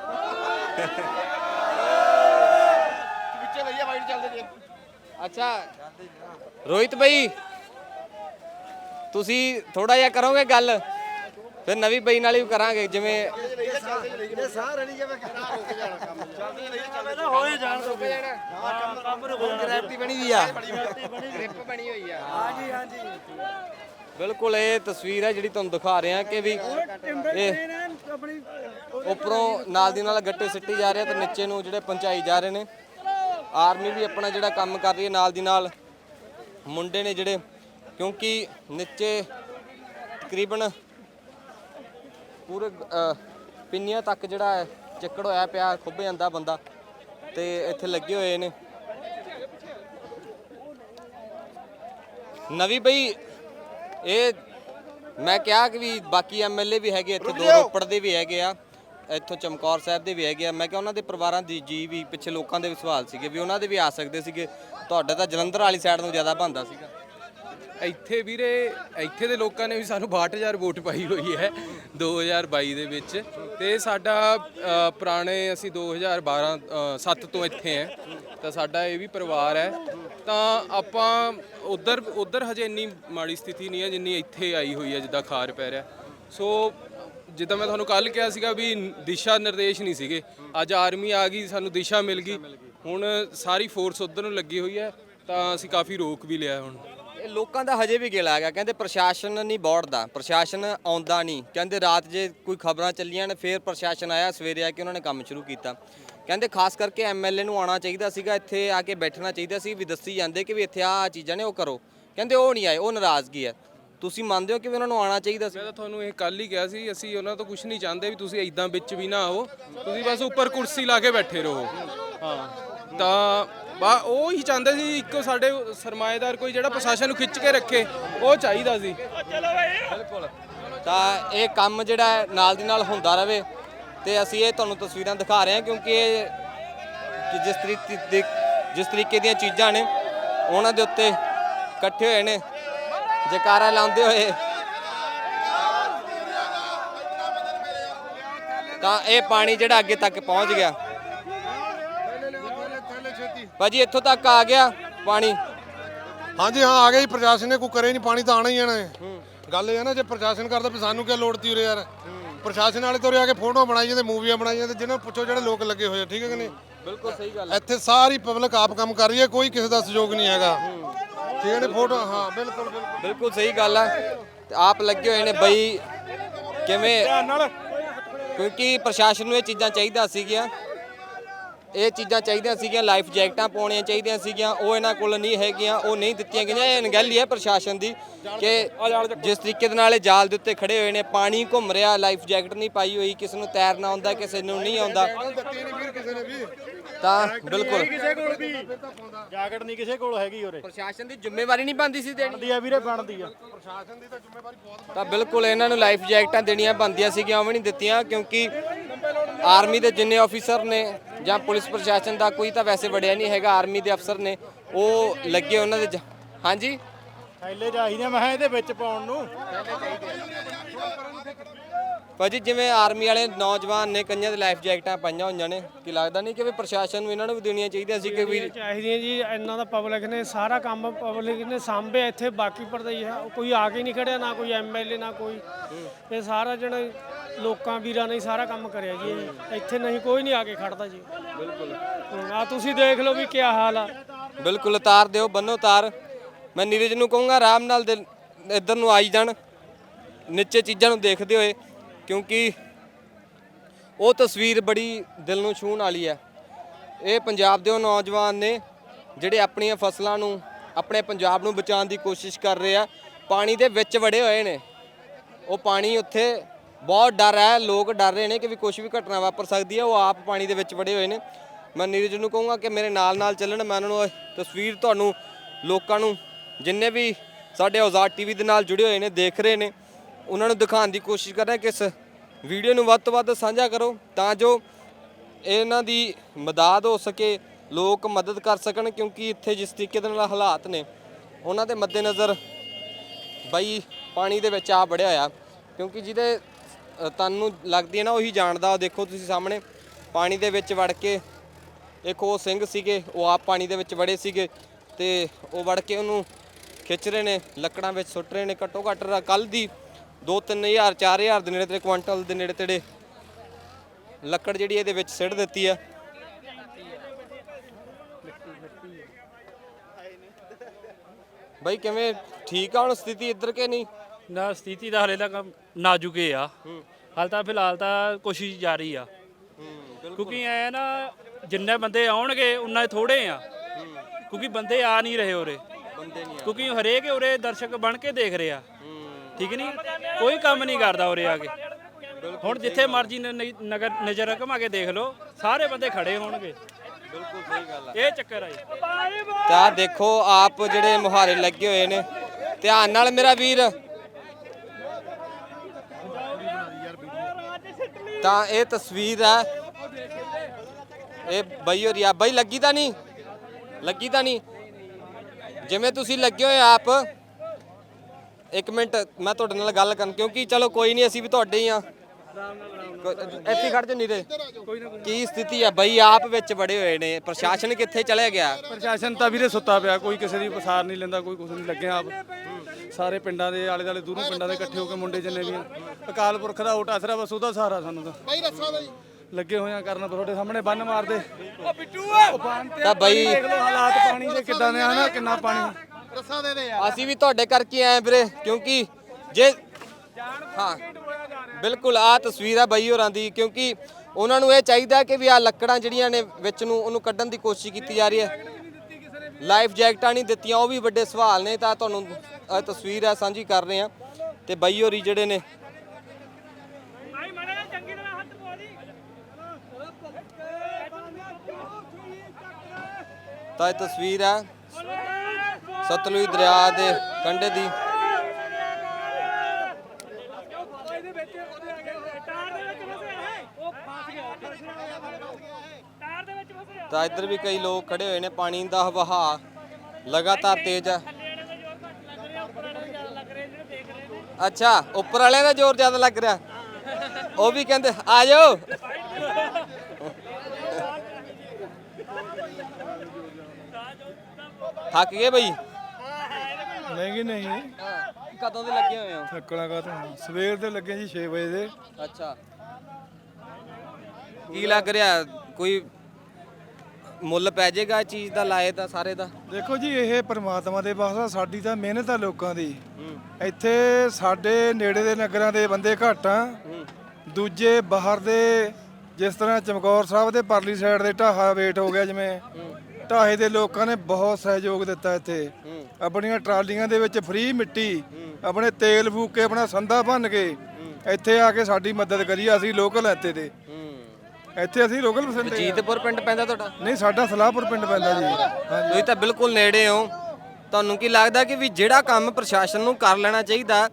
ਅੱਛਾ। ਰੋਹਿਤ ਭਾਈ ਤੁਸੀਂ ਥੋੜਾ ਜਿਹਾ ਕਰੋਗੇ ਗੱਲ? ਫਿਰ ਨਵੀਂ ਬਈ ਨਾਲ ਹੀ ਕਰਾਂਗੇ ਜਿਵੇਂ ਹੋਏ ਜਾਣ। ਦੋ ਗ੍ਰੈਵਿਟੀ ਬਣੀ ਦੀ ਆ। ਗ੍ਰਿਪ ਬਣੀ ਹੋਈ ਆ। ਹਾਂਜੀ ਹਾਂਜੀ ਬਿਲਕੁਲ, ਇਹ ਤਸਵੀਰ ਹੈ ਜਿਹੜੀ ਤੁਹਾਨੂੰ ਦਿਖਾ ਰਹੇ ਹਾਂ ਕਿ ਵੀ ਇਹ ਉੱਪਰੋਂ ਨਾਲ ਦੀ ਨਾਲ ਗੱਟੇ ਸਿੱਟੀ ਜਾ ਰਹੇ ਆ ਤੇ ਨੀਚੇ ਨੂੰ ਜਿਹੜੇ ਪਹੁੰਚਾਈ ਜਾ ਰਹੇ ਨੇ। ਆਰਮੀ ਵੀ ਆਪਣਾ ਜਿਹੜਾ ਕੰਮ ਕਰ ਰਹੀ ਹੈ ਨਾਲ ਦੀ ਨਾਲ। ਮੁੰਡੇ ਨੇ ਜਿਹੜੇ, ਕਿਉਂਕਿ ਨੀਚੇ ਤਕਰੀਬਨ ਪੂਰੇ ਪਿੰਨੀਆਂ ਤੱਕ ਜਿਹੜਾ ਹੈ, ਚਿੱਕੜ ਹੋਇਆ ਪਿਆ ਖੁੱਭ ਜਾਂਦਾ ਬੰਦਾ ਤੇ ਇੱਥੇ ਲੱਗੇ ਹੋਏ ਨੇ। ਨਵੀਂ ਬਈ ਇਹ ਮੈਂ ਕਿਹਾ ਕਿ ਵੀ ਬਾਕੀ ਐਮਐਲਏ ਵੀ ਹੈਗੇ ਇੱਥੇ ਦੋ ਰੋਪੜ ਦੇ ਵੀ ਹੈਗੇ ਆ ਇੱਥੋਂ ਚਮਕੌਰ ਸਾਹਿਬ ਦੇ ਵੀ ਹੈਗੇ ਆ। ਮੈਂ ਕਿਹਾ ਉਹਨਾਂ ਦੇ ਪਰਿਵਾਰਾਂ ਦੀ ਜੀ ਵੀ ਪਿੱਛੇ ਲੋਕਾਂ ਦੇ ਵੀ ਸਵਾਲ ਸੀਗੇ ਵੀ ਉਹਨਾਂ ਦੇ ਵੀ ਆ ਸਕਦੇ ਸੀਗੇ। ਤੁਹਾਡਾ ਤਾਂ ਜਲੰਧਰ ਵਾਲੀ ਸਾਈਡ ਨੂੰ ਜ਼ਿਆਦਾ ਬੰਦਾ ਸੀਗਾ। ਇੱਥੇ ਵੀਰੇ ਇੱਥੇ ਦੇ ਲੋਕਾਂ ਨੇ ਵੀ ਸਾਨੂੰ 62000 ਵੋਟ ਪਾਈ ਹੋਈ ਹੈ 2022 ਦੇ ਵਿੱਚ। ਤੇ ਸਾਡਾ ਅ, ਪੁਰਾਣੇ ਅਸੀਂ 2012 7 ਤੋਂ ਇੱਥੇ ਹੈ। ਤਾਂ ਸਾਡਾ ਇਹ ਵੀ ਪਰਿਵਾਰ ਹੈ। ਤਾਂ ਆਪਾਂ ਉਧਰ ਉਧਰ ਹਜੇ ਇੰਨੀ ਮਾੜੀ ਸਥਿਤੀ ਨਹੀਂ ਹੈ ਜਿੰਨੀ ਇੱਥੇ ਆਈ ਹੋਈ ਹੈ, ਜਿੱਦਾਂ ਖਾਰ ਪੈ ਰਿਹਾ। ਸੋ ਜਿੱਦਾਂ ਮੈਂ ਤੁਹਾਨੂੰ ਕੱਲ ਕਿਹਾ ਸੀਗਾ ਵੀ ਦਿਸ਼ਾ ਨਿਰਦੇਸ਼ ਨਹੀਂ ਸੀਗੇ। ਅੱਜ ਆਰਮੀ ਆ ਗਈ, ਸਾਨੂੰ ਦਿਸ਼ਾ ਮਿਲ ਗਈ। ਹੁਣ ਸਾਰੀ ਫੋਰਸ ਉਧਰ ਨੂੰ ਲੱਗੀ ਹੋਈ ਹੈ, ਤਾਂ ਅਸੀਂ ਕਾਫੀ ਰੋਕ ਵੀ ਲਿਆ ਹੁਣ। ਇਹ ਲੋਕਾਂ ਦਾ ਹਜੇ ਵੀ ਗਿਲਾ ਹੈਗਾ, ਕਹਿੰਦੇ ਪ੍ਰਸ਼ਾਸਨ ਨਹੀਂ ਬੋੜਦਾ, ਪ੍ਰਸ਼ਾਸਨ ਆਉਂਦਾ ਨਹੀਂ। ਕਹਿੰਦੇ ਰਾਤ ਜੇ ਕੋਈ ਖਬਰਾਂ ਚੱਲੀਆਂ ਨੇ, ਫੇਰ ਪ੍ਰਸ਼ਾਸਨ ਆਇਆ, ਸਵੇਰੇ ਆ ਕੇ ਉਹਨਾਂ ਨੇ ਕੰਮ ਸ਼ੁਰੂ ਕੀਤਾ। ਕਹਿੰਦੇ ਖਾਸ ਕਰਕੇ ਐਮਐਲਏ ਨੂੰ ਆਉਣਾ ਚਾਹੀਦਾ ਸੀਗਾ ਇੱਥੇ ਆ ਕੇ ਬੈਠਣਾ ਚਾਹੀਦਾ ਸੀ ਵੀ ਦੱਸੀ ਜਾਂਦੇ ਕਿ ਵੀ ਇੱਥੇ ਆ ਚੀਜ਼ਾਂ ਨੇ ਉਹ ਕਰੋ। ਕਹਿੰਦੇ ਉਹ ਨਹੀਂ ਆਏ ਉਹ ਨਾਰਾਜ਼ਗੀ ਹੈ। ਤੁਸੀਂ ਮੰਨਦੇ ਹੋ ਕਿ ਵੀ ਉਹਨਾਂ ਨੂੰ ਆਉਣਾ ਚਾਹੀਦਾ ਸੀ? ਮੈਂ ਤਾਂ ਤੁਹਾਨੂੰ ਇਹ ਕੱਲ ਹੀ ਕਿਹਾ ਸੀ ਅਸੀਂ ਉਹਨਾਂ ਤੋਂ ਕੁਝ ਨਹੀਂ ਚਾਹੁੰਦੇ ਵੀ ਤੁਸੀਂ ਇਦਾਂ ਵਿੱਚ ਵੀ ਨਾ ਆਓ। ਤੁਸੀਂ ਬਸ ਉੱਪਰ ਕੁਰਸੀ ਲਾ ਕੇ ਬੈਠੇ ਰਹੋ। ਹਾਂ। ਤਾਂ ਬਾ ਉਹ ਹੀ ਚਾਹੁੰਦੇ ਸੀ ਇੱਕੋ ਸਾਡੇ ਸਰਮਾਏਦਾਰ ਕੋਈ ਜਿਹੜਾ ਪ੍ਰਸ਼ਾਸਨ ਨੂੰ ਖਿੱਚ ਕੇ ਰੱਖੇ ਉਹ ਚਾਹੀਦਾ ਸੀ। ਤਾਂ ਇਹ ਕੰਮ ਜਿਹੜਾ ਨਾਲ ਦੀ ਨਾਲ ਹੁੰਦਾ ਰਵੇ। ਤੇ ਅਸੀਂ ਇਹ ਤੁਹਾਨੂੰ ਤਸਵੀਰਾਂ ਦਿਖਾ ਰਹੇ ਹਾਂ ਕਿਉਂਕਿ ਇਹ ਕਿ ਜਿਸ ਤਰੀਕੇ ਦੇ ਜਿਸ ਤਰੀਕੇ ਦੀਆਂ ਚੀਜ਼ਾਂ ਨੇ ਉਹਨਾਂ ਦੇ ਉੱਤੇ ਇਕੱਠੇ ਹੋਏ ਨੇ ਜਕਾਰਾ ਲਾਉਂਦੇ ਹੋਏ। ਤਾਂ ਇਹ ਪਾਣੀ ਜਿਹੜਾ ਅੱਗੇ ਤੱਕ ਪਹੁੰਚ ਗਿਆ। ਭਾਜੀ ਇੱਥੋਂ ਤੱਕ ਆ ਗਿਆ ਪਾਣੀ? ਹਾਂਜੀ ਹਾਂ ਆ ਗਿਆ ਜੀ ਪ੍ਰਸ਼ਾਸਨ ਨੇ ਕੋਈ ਕਰੇ ਨਹੀਂ ਪਾਣੀ ਤਾਂ ਆਣਾ ਹੀ ਆਣਾ ਹੈ। ਗੱਲ ਇਹ ਹੈ ਨਾ ਜੇ ਪ੍ਰਸ਼ਾਸਨ ਕਰਦਾ ਵੀ ਸਾਨੂੰ ਕੀ ਲੋੜ ਤੀ ਉਰੇ ਯਾਰ? ਪ੍ਰਸ਼ਾਸਨ ਵਾਲੇ ਤੋਰੇ ਆ ਕੇ ਫੋਟੋ ਬਣਾਈ ਜਾਂਦੇ ਮੂਵੀਆਂ ਬਣਾਈ ਜਾਂਦੇ ਜਿਹਨਾਂ ਨੂੰ ਪੁੱਛੋ ਜਿਹੜੇ ਲੋਕ ਲੱਗੇ ਹੋਏ ਆ ਠੀਕ ਹੈ ਕਿ ਨਹੀਂ? ਬਿਲਕੁਲ ਸਹੀ ਗੱਲ ਇੱਥੇ ਸਾਰੀ ਪਬਲਿਕ ਆਪ ਕੰਮ ਕਰ ਰਹੀ ਹੈ ਕੋਈ ਕਿਸੇ ਦਾ ਸਹਿਯੋਗ ਨਹੀਂ ਹੈਗਾ। ਠੀਕ ਹੈ ਨੇ ਫੋਟੋ ਹਾਂ ਬਿਲਕੁਲ ਬਿਲਕੁਲ। ਬਿਲਕੁਲ ਸਹੀ ਗੱਲ ਆ ਤੇ ਆਪ ਲੱਗੇ ਹੋਏ ਨੇ ਬਈ ਕਿਵੇਂ? ਕਿਉਂਕਿ ਪ੍ਰਸ਼ਾਸਨ ਨੂੰ ਇਹ ਚੀਜ਼ਾਂ ਚਾਹੀਦਾ ਸੀਗੀਆਂ। ਇਹ ਚੀਜ਼ਾਂ ਚਾਹੀਦੀਆਂ ਸੀਗੀਆਂ ਲਾਈਫ ਜੈਕਟਾਂ ਪਾਉਣੀਆਂ ਚਾਹੀਦੀਆਂ ਸੀਗੀਆਂ ਉਹ ਇਹਨਾਂ ਕੋਲ ਨਹੀਂ ਹੈਗੀਆਂ ਉਹ ਨਹੀਂ ਦਿੱਤੀਆਂ ਗਈਆਂ। ਇਹ ਅਣਗਹਿਲੀ ਹੈ ਪ੍ਰਸ਼ਾਸਨ ਦੀ ਕਿ ਜਿਸ ਤਰੀਕੇ ਦੇ ਨਾਲ ਇਹ ਜਾਲ ਦੇ ਉੱਤੇ ਖੜੇ ਹੋਏ ਨੇ ਪਾਣੀ ਘੁੰਮ ਰਿਹਾ ਲਾਈਫ ਜੈਕਟ ਨਹੀਂ ਪਾਈ ਹੋਈ ਕਿਸੇ ਨੂੰ ਤੈਰਨਾ ਆਉਂਦਾ ਕਿਸੇ ਨੂੰ ਨਹੀਂ ਆਉਂਦਾ। ਤਾਂ ਬਿਲਕੁਲ। ਕਿਸੇ ਕੋਲ ਵੀ ਜਾਕਟ ਨਹੀਂ ਕਿਸੇ ਕੋਲ ਹੈਗੀ ਉਰੇ। ਪ੍ਰਸ਼ਾਸਨ ਦੀ ਜ਼ਿੰਮੇਵਾਰੀ ਨਹੀਂ ਬਣਦੀ ਸੀ ਦੇਣੀ। ਆ ਵੀਰੇ ਬਣਦੀ ਆ। ਤਾਂ ਬਿਲਕੁਲ ਇਹਨਾਂ ਨੂੰ ਲਾਈਫ ਜੈਕਟਾਂ ਦੇਣੀਆਂ ਬੰਦੀਆਂ ਸੀਗੀਆਂ ਉਹ ਵੀ ਨਹੀਂ ਦਿੱਤੀਆਂ ਕਿਉਂਕਿ ਆਰਮੀ ਦੇ ਜਿੰਨੇ ਆਫੀਸਰ ਨੇ ਜਾਂ ਪੁਲਿਸ ਪ੍ਰਸ਼ਾਸਨ ਦਾ ਕੋਈ ਤਾਂ ਵੈਸੇ ਵੜਿਆ ਨਹੀਂ ਹੈਗਾ, ਆਰਮੀ ਦੇ ਅਫਸਰ ਨੇ, ਉਹ ਲੱਗੇ ਉਹਨਾਂ ਦੇ ਜ- ਹਾਂਜੀ? ਥੈਲੇ ਚਾਹੀਦੇ ਮੈਂ ਕਿਹਾ ਇਹਦੇ ਵਿੱਚ ਪਾਉਣ ਨੂੰ। ਭਾਜੀ ਜਿਵੇਂ ਆਰਮੀ ਵਾਲੇ ਨੌਜਵਾਨ ਨੇ ਕਈਆਂ ਦੇ ਲਾਈਫ ਜੈਕਟਾਂ ਪਾਈਆਂ ਹੋਈਆਂ ਨੇ ਕੀ ਲੱਗਦਾ ਨਹੀਂ ਕਿ ਵੀ ਪ੍ਰਸ਼ਾਸਨ ਨੂੰ ਇਹਨਾਂ ਨੂੰ ਵੀ ਦੇਣੀਆਂ ਚਾਹੀਦੀਆਂ ਸੀ ਕਿ ਵੀ ਚਾਹੀਦੀਆਂ ਜੀ ਇਹਨਾਂ ਦਾ ਪਬਲਿਕ ਨੇ ਸਾਰਾ ਕੰਮ ਪਬਲਿਕ ਨੇ ਸਾਂਭਿਆ ਇੱਥੇ ਬਾਕੀ ਪਰਦਈ ਹੈ ਕੋਈ ਆ ਕੇ ਨਹੀਂ ਖੜਿਆ ਨਾ ਕੋਈ ਐਮਐਲਏ ਨਾ ਕੋਈ ਇਹ ਸਾਰਾ ਜਿਹੜਾ ਲੋਕਾਂ ਵੀਰਾਂ ਨੇ ਸਾਰਾ ਕੰਮ ਕਰਿਆ ਜੀ। ਇੱਥੇ ਨਹੀਂ ਕੋਈ ਨਹੀਂ ਆ ਕੇ ਖੜਦਾ ਜੀ। ਬਿਲਕੁਲ। ਆ ਤੁਸੀਂ ਦੇਖ ਲਓ ਵੀ ਕੀ ਹਾਲ ਆ। ਬਿਲਕੁਲ ਉਤਾਰ ਦਿਓ ਬੰਨੋ ਤਾਰ ਮੈਂ ਨੀਰਜ ਨੂੰ ਕਹੂੰਗਾ ਆਰਾਮ ਨਾਲ ਦੇ ਇੱਧਰ ਨੂੰ ਆਈ ਜਾਣ। ਨੀਚੇ ਚੀਜ਼ਾਂ ਨੂੰ ਦੇਖਦੇ ਹੋਏ। ਕਿਉਂਕਿ ਉਹ ਤਸਵੀਰ ਬੜੀ ਦਿਲ ਨੂੰ ਛੂਹਣ ਵਾਲੀ ਹੈ। ਇਹ ਪੰਜਾਬ ਦੇ ਉਹ ਨੌਜਵਾਨ ਨੇ ਜਿਹੜੇ ਆਪਣੀਆਂ ਫਸਲਾਂ ਨੂੰ, ਆਪਣੇ ਪੰਜਾਬ ਨੂੰ ਬਚਾਉਣ ਦੀ ਕੋਸ਼ਿਸ਼ ਕਰ ਰਹੇ ਆ। ਪਾਣੀ ਦੇ ਵਿੱਚ ਵੜੇ ਹੋਏ ਨੇ। ਉਹ ਪਾਣੀ ਉੱਥੇ ਬਹੁਤ ਡਰ ਹੈ। ਲੋਕ ਡਰ ਰਹੇ ਨੇ ਕਿ ਵੀ ਕੁਝ ਵੀ ਘਟਨਾ ਵਾਪਰ ਸਕਦੀ ਹੈ। ਉਹ ਆਪ ਪਾਣੀ ਦੇ ਵਿੱਚ ਵੜੇ ਹੋਏ ਨੇ। ਮੈਂ ਨੀਰਜ ਨੂੰ ਕਹੂੰਗਾ ਕਿ ਮੇਰੇ ਨਾਲ ਨਾਲ ਚੱਲਣ। ਮੈਂ ਉਹਨਾਂ ਨੂੰ ਤਸਵੀਰ ਤੁਹਾਨੂੰ ਲੋਕਾਂ ਨੂੰ ਜਿੰਨੇ ਵੀ ਸਾਡੇ ਆਜ਼ਾਦ ਟੀਵੀ ਦੇ ਨਾਲ ਜੁੜੇ ਹੋਏ ਨੇ, ਦੇਖ ਰਹੇ ਨੇ। ਉਹਨਾਂ ਨੂੰ ਦਿਖਾਉਣ ਦੀ ਕੋਸ਼ਿਸ਼ ਕਰ ਰਹੇ ਕਿ ਇਸ ਵੀਡੀਓ ਨੂੰ ਵੱਧ ਤੋਂ ਵੱਧ ਸਾਂਝਾ ਕਰੋ ਤਾਂ ਜੋ ਇਹਨਾਂ ਦੀ ਮਦਦ ਹੋ ਸਕੇ, ਲੋਕ ਮਦਦ ਕਰ ਸਕਣ ਕਿਉਂਕਿ ਇੱਥੇ ਜਿਸ ਤਰੀਕੇ ਦੇ ਨਾਲ ਹਾਲਾਤ ਨੇ, ਉਹਨਾਂ ਦੇ ਮੱਦੇਨਜ਼ਰ ਬਾਈ ਪਾਣੀ ਦੇ ਵਿੱਚ ਆ ਵੜਿਆ ਹੋਇਆ। ਕਿਉਂਕਿ ਜਿਹਦੇ ਤੁਹਾਨੂੰ ਲੱਗਦੀ ਹੈ ਨਾ ਉਹੀ ਜਾਣਦਾ ਉਹ ਦੇਖੋ ਤੁਸੀਂ ਸਾਹਮਣੇ, ਪਾਣੀ ਦੇ ਵਿੱਚ ਵੜ ਕੇ ਇੱਕ ਉਹ ਸਿੰਘ ਸੀਗੇ, ਉਹ ਆਪ ਪਾਣੀ ਦੇ ਵਿੱਚ ਵੜੇ ਸੀਗੇ ਤੇ ਉਹ ਵੜ ਕੇ ਉਹਨੂੰ ਖਿੱਚ ਰਹੇ ਨੇ, ਲੱਕੜਾਂ ਵਿੱਚ ਸੁੱਟ ਰਹੇ ਨੇ, ਘੱਟੋ ਘੱਟ ਕੱਲ ਦੀ 2-3000 4000 ਦੇ ਨੇੜੇ ਤੇੜੇ ਕੁਆਂਟਲ ਦੇ ਨੇੜੇ ਤੇੜੇ ਲੱਕੜ ਜਿਹੜੀ ਇਹਦੇ ਵਿੱਚ ਸਿੱਟ ਦਿੱਤੀ ਆ। ਬਾਈ ਕਿਵੇਂ ਠੀਕ ਆ ਹੁਣ ਸਥਿਤੀ ਇੱਧਰ ਕੇ ਨਹੀਂ? ਨਾ ਸਥਿਤੀ ਦਾ ਹਲੇ ਤੱਕ ਨਾਜ਼ੁਕ ਆ। ਹਾਲ ਤਾਂ ਫਿਲਹਾਲ ਤਾਂ ਕੋਸ਼ਿਸ਼ ਜਾਰੀ ਆ। ਕਿਉਂਕਿ ਐ ਨਾ ਜਿੰਨੇ ਬੰਦੇ ਆਉਣਗੇ ਉਨਾ ਥੋੜੇ ਆ। ਕਿਉਂਕਿ ਬੰਦੇ ਆ ਨਹੀਂ ਰਹੇ ਉਰੇ। ਬੰਦੇ ਨਹੀਂ ਕਿਉਂਕਿ ਹਰੇਕ ਉਰੇ ਦਰਸ਼ਕ ਬਣ ਕੇ ਦੇਖ ਰਿਹਾ ਠੀਕ ਨਹੀਂ? ਕੋਈ ਕੰਮ ਨਹੀਂ ਕਰਦਾ ਉਰੇ ਆ ਕੇ। ਹੁਣ ਜਿੱਥੇ ਮਰਜ਼ੀ ਨ- ਨਗਰ ਨਜ਼ਰ ਘੁਮਾ ਕੇ ਦੇਖ ਲਓ। ਸਾਰੇ ਬੰਦੇ ਖੜੇ ਹੋਣਗੇ। ਬਿਲਕੁਲ ਸਹੀ ਗੱਲ ਆ। ਇਹ ਚੱਕਰ ਆ ਜੀ। ਤੇ ਦੇਖੋ ਆਪ ਜਿਹੜੇ ਮੁਹਾਰੇ ਲੱਗੇ ਹੋਏ ਨੇ। ਧਿਆਨ ਨਾਲ ਮੇਰਾ ਵੀਰ। ਤਾਂ ਇਹ ਤਸਵੀਰ ਹੈ ਇਹ ਬਈ ਹੋਰੀ ਆ। ਬਈ ਲੱਗੀ ਤਾਂ ਨਹੀਂ? ਲੱਗੀ ਤਾਂ ਨਹੀਂ? ਜਿਵੇਂ ਤੁਸੀਂ ਲੱਗੇ ਹੋਏ ਆਪ। ਇੱਕ ਮਿੰਟ ਮੈਂ ਤੁਹਾਡੇ ਨਾਲ ਗੱਲ ਕਰਨ ਕਿਉਂਕਿ ਚਲੋ ਕੋਈ ਨਹੀਂ ਅਸੀਂ ਵੀ ਤੁਹਾਡੇ ਹੀ ਆ। ਇੱਥੇ ਹੀ ਖੜ ਜਾ ਨੀਰੇ। ਕੀ ਸਥਿਤੀ ਹੈ ਬਈ ਆਪ ਵਿੱਚ ਬੜੇ ਹੋਏ ਨੇ। ਪ੍ਰਸ਼ਾਸਨ ਕਿੱਥੇ ਚਲੇ ਗਿਆ? ਪ੍ਰਸ਼ਾਸਨ ਤਾਂ ਵੀਰੇ ਸੁੱਤਾ ਪਿਆ ਕੋਈ ਕਿਸੇ ਦੀ ਪਸਾਰ ਨਹੀਂ ਲੈਂਦਾ ਕੋਈ ਕੁਝ ਨਹੀਂ ਲੱਗਿਆ ਆਪ। ਸਾਰੇ ਪਿੰਡਾਂ ਦੇ ਆਲੇ ਦੁਆਲੇ ਦੂਰੋਂ ਪਿੰਡਾਂ ਦੇ ਇਕੱਠੇ ਹੋ ਕੇ ਮੁੰਡੇ ਜਿੰਨੇ ਵੀ ਆ। ਅਕਾਲ ਪੁਰਖ ਦਾ ਓਟ ਆਸਰਾ ਬਸ ਉਹਦਾ ਸਹਾਰਾ ਸਾਨੂੰ ਤਾਂ। ਬਾਈ ਰੱਸਾ ਜੀ ਲੱਗੇ ਹੋਏ ਆ ਕਰਨ ਤੁਹਾਡੇ ਸਾਹਮਣੇ ਬੰਨ ਮਾਰਦੇ। ਉਹ ਬਿੱਟੂ ਤਾਂ ਬਈ ਦੇਖ ਲਓ ਹਾਲਾਤ ਪਾਣੀ ਦੇ ਕਿੱਦਾਂ ਦੇ ਆ ਨਾ ਕਿੰਨਾ ਪਾਣੀ। ਅਸੀਂ ਵੀ ਤੁਹਾਡੇ ਕਰਕੇ ਆਏ ਵੀਰੇ ਕਿਉਂਕਿ ਜੇ ਹਾਂ ਬਿਲਕੁਲ ਆ ਤਸਵੀਰ ਆ ਬਈ ਹੋਰਾਂ ਦੀ ਕਿਉਂਕਿ ਉਹਨਾਂ ਨੂੰ ਇਹ ਚਾਹੀਦਾ ਕਿ ਵੀ ਆ ਲੱਕੜਾਂ ਜਿਹੜੀਆਂ ਨੇ ਵਿੱਚ ਨੂੰ ਉਹਨੂੰ ਕੱਢਣ ਦੀ ਕੋਸ਼ਿਸ਼ ਕੀਤੀ ਜਾ ਰਹੀ ਹੈ। ਲਾਈਫ ਜੈਕਟਾਂ ਨਹੀਂ ਦਿੱਤੀਆਂ ਉਹ ਵੀ ਵੱਡੇ ਸਵਾਲ ਨੇ ਤਾਂ ਤੁਹਾਨੂੰ ਇਹ ਤਸਵੀਰ ਆ ਸਾਂਝੀ ਕਰ ਰਹੇ ਆ ਤੇ ਬਈ ਹੋਰੀ ਜਿਹੜੇ ਨੇ ਤਾਂ ਇਹ ਤਸਵੀਰ ਹੈ ਸਤਲੁਜ ਦਰਿਆ ਦੇ ਕੰਢੇ ਦੀ ਤਾਂ ਇੱਧਰ ਵੀ ਕਈ ਲੋਕ ਖੜੇ ਹੋਏ ਨੇ, ਪਾਣੀ ਦਾ ਵਹਾਅ ਲਗਾਤਾਰ ਤੇਜ਼ ਹੈ ਅੱਛਾ, ਉੱਪਰ ਵਾਲਿਆਂ ਦਾ ਜ਼ੋਰ ਜ਼ਿਆਦਾ ਲੱਗ ਰਿਹਾ। ਉਹ ਵੀ ਕਹਿੰਦੇ, ਆ ਜਾਓ। ਥੱਕ ਗਏ ਬਈ। ਨਹੀਂ ਨਹੀਂ? ਕਦੋਂ ਦੇ ਲੱਗੇ ਹੋਏ ਹੋ? ਥੱਕਣਾ ਕਾ ਸਵੇਰ ਦੇ ਲੱਗੇ ਜੀ 6 ਵਜੇ ਦੇ। ਅੱਛਾ। ਕੀ ਲੱਗ ਰਿਹਾ? ਕੋਈ ਮੁੱਲ ਪੈ ਜਾਏਗਾ ਚੀਜ਼ ਦਾ ਲਾਏ ਦਾ ਸਾਰੇ ਦਾ? ਦੇਖੋ ਜੀ ਇਹ ਪ੍ਰਮਾਤਮਾ ਦੇ ਵਾਸਤਾ ਸਾਡੀ ਤਾਂ ਮਿਹਨਤ ਆ ਲੋਕਾਂ ਦੀ। ਇੱਥੇ ਸਾਡੇ ਨੇੜੇ ਦੇ ਨਗਰਾਂ ਦੇ ਬੰਦੇ ਘੱਟ ਆ। ਦੂਜੇ ਬਾਹਰ ਦੇ ਜਿਸ ਤਰ੍ਹਾਂ ਚਮਕੌਰ ਸਾਹਿਬ ਦੇ ਪਰਲੀ ਸਾਈਡ ਦੇ ਢਾਹਾ ਵੇਟ ਹੋ ਗਿਆ ਜਿਵੇਂ। ਢਾਹੇ ਦੇ ਲੋਕਾਂ ਨੇ ਬਹੁਤ ਸਹਿਯੋਗ ਦਿੱਤਾ ਇੱਥੇ। ਆਪਣੀਆਂ ਟਰਾਲੀਆਂ ਦੇ ਵਿੱਚ ਫ੍ਰੀ ਮਿੱਟੀ ਆਪਣੇ ਤੇਲ ਫੂਕ ਕੇ ਆਪਣਾ ਸੰਦਾ ਭੰਨ ਕੇ ਇੱਥੇ ਆ ਕੇ ਸਾਡੀ ਮਦਦ ਕਰੀ ਅਸੀਂ ਲੋਕਲ ਇੱਥੇ ਦੇ। ਇੱਥੇ ਅਸੀਂ ਲੋਕਲ ਵਸੰਦੇ ਹਾਂ। ਜੀਤਪੁਰ ਪਿੰਡ ਪੈਂਦਾ ਤੁਹਾਡਾ? ਨਹੀਂ ਸਾਡਾ ਸਲਾਹਪੁਰ ਪਿੰਡ ਪੈਂਦਾ ਜੀ। ਤੁਸੀਂ ਤਾਂ ਬਿਲਕੁਲ ਨੇੜੇ ਹੋ। ਤੁਹਾਨੂੰ ਕੀ ਲੱਗਦਾ ਕਿ ਵੀ ਜਿਹੜਾ ਕੰਮ ਪ੍ਰਸ਼ਾਸਨ ਨੂੰ ਕਰ ਲੈਣਾ ਚਾਹੀਦਾ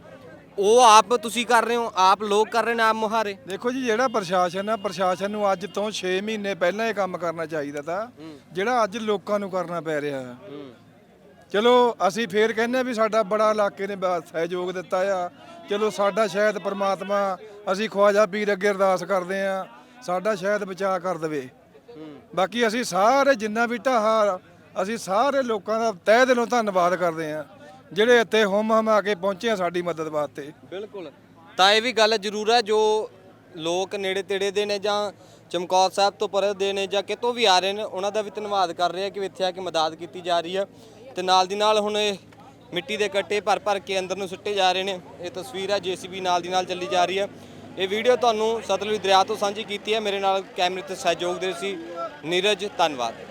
ਉਹ ਆਪ ਤੁਸੀਂ ਕਰ ਰਹੇ ਹੋ ਆਪ ਲੋਕ ਕਰ ਰਹੇ ਨੇ ਆਪ ਮੁਹਾਰੇ? ਦੇਖੋ ਜੀ ਜਿਹੜਾ ਪ੍ਰਸ਼ਾਸਨ ਆ ਪ੍ਰਸ਼ਾਸਨ ਨੂੰ ਅੱਜ ਤੋਂ 6 ਮਹੀਨੇ ਪਹਿਲਾਂ ਇਹ ਕੰਮ ਕਰਨਾ ਚਾਹੀਦਾ ਤਾਂ ਜਿਹੜਾ ਅੱਜ ਲੋਕਾਂ ਨੂੰ ਕਰਨਾ ਪੈ ਰਿਹਾ। ਚਲੋ ਅਸੀਂ ਫੇਰ ਕਹਿੰਦੇ ਆ ਵੀ ਸਾਡਾ ਬੜਾ ਇਲਾਕੇ ਨੇ ਬ- ਸਹਿਯੋਗ ਦਿੱਤਾ ਆ। ਚਲੋ ਸਾਡਾ ਸ਼ਾਇਦ ਪ੍ਰਮਾਤਮਾ ਅਸੀਂ ਖਵਾਜਾ ਪੀਰ ਅੱਗੇ ਅਰਦਾਸ ਕਰਦੇ ਆ ਸਾਡਾ ਸ਼ਾਇਦ ਬਚਾਅ ਕਰ ਦੇਵੇ। ਬਾਕੀ ਅਸੀਂ ਸਾਰੇ ਜਿੰਨਾ ਵੀ ਢਾਹਾ ਅਸੀਂ ਸਾਰੇ ਲੋਕਾਂ ਦਾ ਤਹਿ ਦਿਲੋਂ ਧੰਨਵਾਦ ਕਰਦੇ ਆ ਜਿਹੜੇ ਇੱਥੇ ਹੁਮ ਹਮਾ ਕੇ ਪਹੁੰਚੇ ਆ ਸਾਡੀ ਮਦਦ ਵਾਸਤੇ। ਬਿਲਕੁਲ। ਤਾਂ ਇਹ ਵੀ ਗੱਲ ਜ਼ਰੂਰ ਹੈ ਜੋ ਲੋਕ ਨੇੜੇ ਤੇੜੇ ਦੇ ਨੇ ਜਾਂ ਚਮਕੌਰ ਸਾਹਿਬ ਤੋਂ ਪਰੇ ਦੇ ਨੇ ਜਾਂ ਕਿਤੋਂ ਵੀ ਆ ਰਹੇ ਨੇ, ਉਹਨਾਂ ਦਾ ਵੀ ਧੰਨਵਾਦ ਕਰ ਰਹੇ ਆ ਕਿ ਇੱਥੇ ਆ ਕੇ ਮਦਦ ਕੀਤੀ ਜਾ ਰਹੀ ਹੈ ਤੇ ਨਾਲ ਦੀ ਨਾਲ ਹੁਣ ਇਹ ਮਿੱਟੀ ਦੇ ਕੱਟੇ ਭਰ ਭਰ ਕੇ ਅੰਦਰ ਨੂੰ ਸੁੱਟੇ ਜਾ ਰਹੇ ਨੇ। ਇਹ ਤਸਵੀਰ ਹੈ ਜੀਸੀਬੀ ਨਾਲ ਦੀ ਨਾਲ ਚੱਲੀ ਜਾ ਰਹੀ ਹੈ ਇਹ ਵੀਡੀਓ ਤੁਹਾਨੂੰ ਸਤਲੁਜ ਦਰਿਆ ਤੋਂ ਸਾਂਝੀ ਕੀਤੀ ਹੈ ਮੇਰੇ ਨਾਲ ਕੈਮਰੇ ਤੇ ਸਹਿਯੋਗ ਦੇ ਸੀ ਨੀਰਜ, ਧੰਨਵਾਦ।